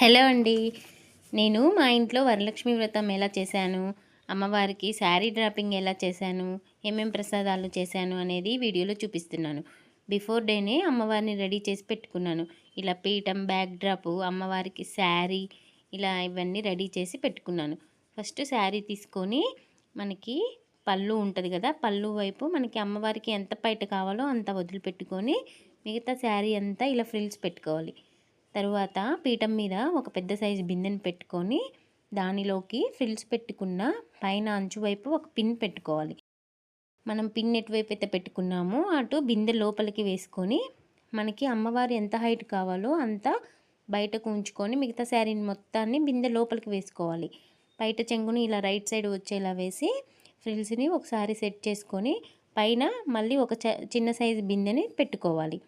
Hello అండి. నేను మా ఇంట్లో వరలక్ష్మి వ్రతం ఎలా చేశాను అమ్మవారికి శారీ డ్రాపింగ్ ఎలా చేశాను ఏమేం ప్రసాదాలు చేశాను అనేది వీడియోలో చూపిస్తున్నాను. బిఫోర్ డేనే అమ్మవారిని రెడీ చేసి పెట్టుకున్నాను. ఇలా పీఠం బ్యాక్ డ్రాప్ అమ్మవారికి శారీ ఇలా ఇవన్నీ రెడీ చేసి పెట్టుకున్నాను. ఫస్ట్ శారీ తీసుకొని మనకి పళ్ళు ఉంటుంది కదా పళ్ళు వైపు మనకి అమ్మవారికి ఎంత పైట కావాలో అంత వదిలిపెట్టుకొని మిగతా శారీ అంతా ఇలా ఫ్రిల్స్ పెట్టుకోవాలి. తరువాత పీఠం మీద ఒక పెద్ద సైజు బిందెను పెట్టుకొని దానిలోకి ఫ్రిల్స్ పెట్టుకున్న పైన అంచు వైపు ఒక పిన్ పెట్టుకోవాలి. మనం పిన్ ఎటువైపు అయితే పెట్టుకున్నామో అటు బిందె లోపలికి వేసుకొని మనకి అమ్మవారు ఎంత హైట్ కావాలో అంత బయటకు ఉంచుకొని మిగతా శారీని మొత్తాన్ని బిందె లోపలికి వేసుకోవాలి. బయట చెంగుని ఇలా రైట్ సైడ్ వచ్చేలా వేసి ఫ్రిల్స్ని ఒకసారి సెట్ చేసుకొని పైన మళ్ళీ ఒక చిన్న సైజు బిందెని పెట్టుకోవాలి.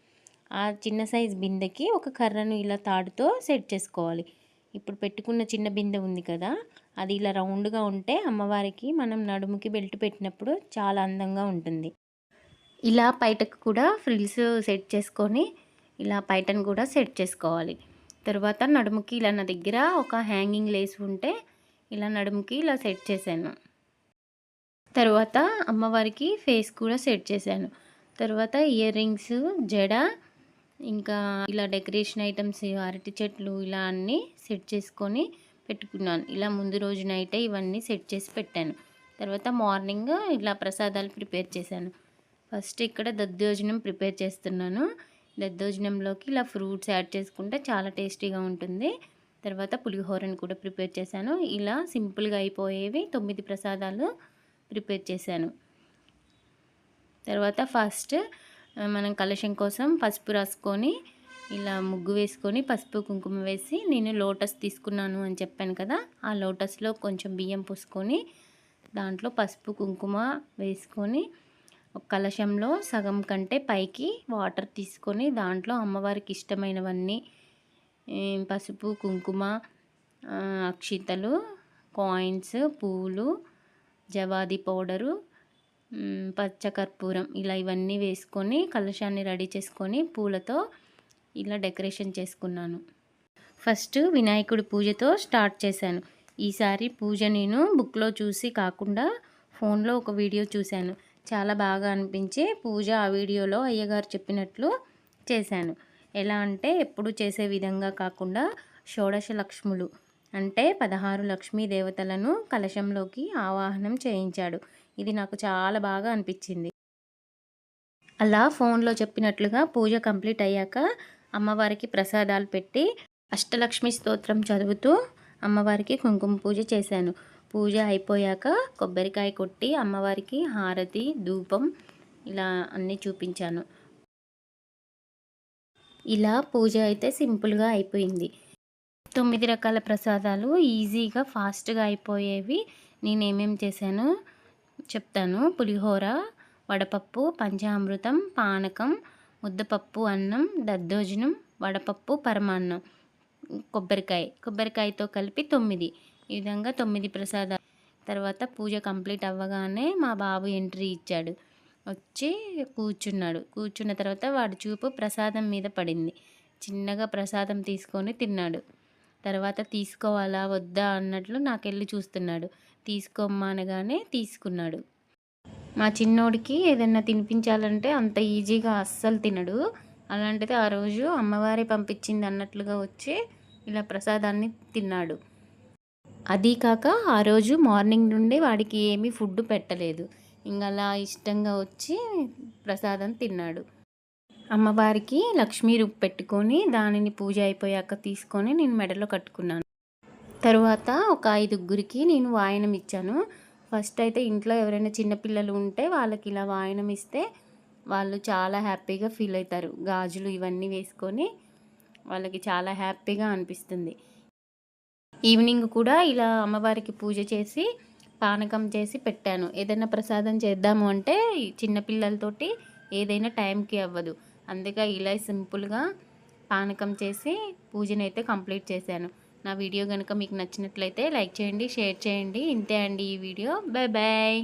ఆ చిన్న సైజ్ బిందెకి ఒక కర్రను ఇలా తాడుతో సెట్ చేసుకోవాలి. ఇప్పుడు పెట్టుకున్న చిన్న బిందె ఉంది కదా అది ఇలా రౌండ్గా ఉంటే అమ్మవారికి మనం నడుముకి బెల్ట్ పెట్టినప్పుడు చాలా అందంగా ఉంటుంది. ఇలా పైటకు కూడా ఫ్రిల్స్ సెట్ చేసుకొని ఇలా పైటను కూడా సెట్ చేసుకోవాలి. తర్వాత నడుముకి ఇలా నా దగ్గర ఒక హ్యాంగింగ్ లేస్ ఉంటే ఇలా నడుముకి ఇలా సెట్ చేశాను. తర్వాత అమ్మవారికి ఫేస్ కూడా సెట్ చేశాను. తర్వాత ఇయర్ రింగ్స్ జడ ఇంకా ఇలా డెకరేషన్ ఐటమ్స్ అరటి చెట్లు ఇలా అన్నీ సెట్ చేసుకొని పెట్టుకున్నాను. ఇలా ముందు రోజు నైటే ఇవన్నీ సెట్ చేసి పెట్టాను. తర్వాత మార్నింగ్ ఇలా ప్రసాదాలు ప్రిపేర్ చేశాను. ఫస్ట్ ఇక్కడ దద్దోజనం ప్రిపేర్ చేస్తున్నాను. దద్దోజనంలోకి ఇలా ఫ్రూట్స్ యాడ్ చేసుకుంటే చాలా టేస్టీగా ఉంటుంది. తర్వాత పులిహోరని కూడా ప్రిపేర్ చేశాను. ఇలా సింపుల్గా అయిపోయేవి తొమ్మిది ప్రసాదాలు ప్రిపేర్ చేశాను. తర్వాత ఫస్ట్ మనం కలశం కోసం పసుపు రాసుకొని ఇలా ముగ్గు వేసుకొని పసుపు కుంకుమ వేసి నేను లోటస్ తీసుకున్నాను అని చెప్పాను కదా ఆ లోటస్లో కొంచెం బియ్యం పోసుకొని దాంట్లో పసుపు కుంకుమ వేసుకొని ఒక కలశంలో సగం కంటే పైకి వాటర్ తీసుకొని దాంట్లో అమ్మవారికి ఇష్టమైనవన్నీ పసుపు కుంకుమ అక్షితలు కాయిన్స్ పూలు జవాది పౌడరు పచ్చకర్పూరం ఇలా ఇవన్నీ వేసుకొని కలశాన్ని రెడీ చేసుకొని పూలతో ఇలా డెకరేషన్ చేసుకున్నాను. ఫస్ట్ వినాయకుడి పూజతో స్టార్ట్ చేశాను. ఈసారి పూజ నేను బుక్లో చూసి కాకుండా ఫోన్లో ఒక వీడియో చూశాను. చాలా బాగా అనిపించి పూజ ఆ వీడియోలో అయ్యగారు చెప్పినట్లు చేశాను. ఎలా అంటే ఎప్పుడు చేసే విధంగా కాకుండా షోడశ లక్ష్ములు అంటే పదహారు లక్ష్మీ దేవతలను కలశంలోకి ఆవాహనం చేయించాడు. ఇది నాకు చాలా బాగా అనిపించింది. అలా ఫోన్లో చెప్పినట్లుగా పూజ కంప్లీట్ అయ్యాక అమ్మవారికి ప్రసాదాలు పెట్టి అష్టలక్ష్మి స్తోత్రం చదువుతూ అమ్మవారికి కుంకుమ పూజ చేశాను. పూజ అయిపోయాక కొబ్బరికాయ కొట్టి అమ్మవారికి హారతి ధూపం ఇలా అన్నీ చూపించాను. ఇలా పూజ అయితే సింపుల్గా అయిపోయింది. తొమ్మిది రకాల ప్రసాదాలు ఈజీగా ఫాస్ట్గా అయిపోయేవి నేను ఏమేమి చేశాను? చెప్తాను. పులిహోర వడపప్పు పంచామృతం పానకం ముద్దపప్పు అన్నం దద్దోజనం వడపప్పు పరమాన్నం కొబ్బరికాయ. కొబ్బరికాయతో కలిపి తొమ్మిది. ఈ విధంగా తొమ్మిది ప్రసాదాలు. తర్వాత పూజ కంప్లీట్ అవ్వగానే మా బాబు ఎంట్రీ ఇచ్చాడు. వచ్చి కూర్చున్నాడు. కూర్చున్న తర్వాత వాడి చూపు ప్రసాదం మీద పడింది. చిన్నగా ప్రసాదం తీసుకొని తిన్నాడు. తర్వాత తీసుకోవాలా వద్దా అన్నట్లు నాకెళ్ళి చూస్తున్నాడు. తీసుకోమ్మనగానే తీసుకున్నాడు. మా చిన్నోడికి ఏదైనా తినిపించాలంటే అంత ఈజీగా అస్సలు తినడు. అలాంటిది ఆ రోజు అమ్మవారి పంపించింది అన్నట్లుగా వచ్చి ఇలా ప్రసాదాన్ని తిన్నాడు. అదీ కాక ఆ రోజు మార్నింగ్ నుండి వాడికి ఏమీ ఫుడ్ పెట్టలేదు. ఇంకా అలా ఇష్టంగా వచ్చి ప్రసాదం తిన్నాడు. అమ్మవారికి లక్ష్మీ రూపు పెట్టుకొని దానిని పూజ అయిపోయాక తీసుకొని నేను మెడలో కట్టుకున్నాను. తరువాత ఒక ఐదుగురికి నేను వాయనం ఇచ్చాను. ఫస్ట్ అయితే ఇంట్లో ఎవరైనా చిన్నపిల్లలు ఉంటే వాళ్ళకి ఇలా వాయనం ఇస్తే వాళ్ళు చాలా హ్యాపీగా ఫీల్ అవుతారు. గాజులు ఇవన్నీ వేసుకొని వాళ్ళకి చాలా హ్యాపీగా అనిపిస్తుంది. ఈవినింగ్ కూడా ఇలా అమ్మవారికి పూజ చేసి పానకం చేసి పెట్టాను. ఏదైనా ప్రసాదం చేద్దాము అంటే చిన్నపిల్లలతోటి ఏదైనా టైంకి అవ్వదు. అందుకే ఇలా సింపుల్గా పానకం చేసి పూజనైతే కంప్లీట్ చేశాను. నా వీడియో కనుక మీకు నచ్చినట్లయితే లైక్ చేయండి షేర్ చేయండి. ఇంతే అండి ఈ వీడియో. Bye bye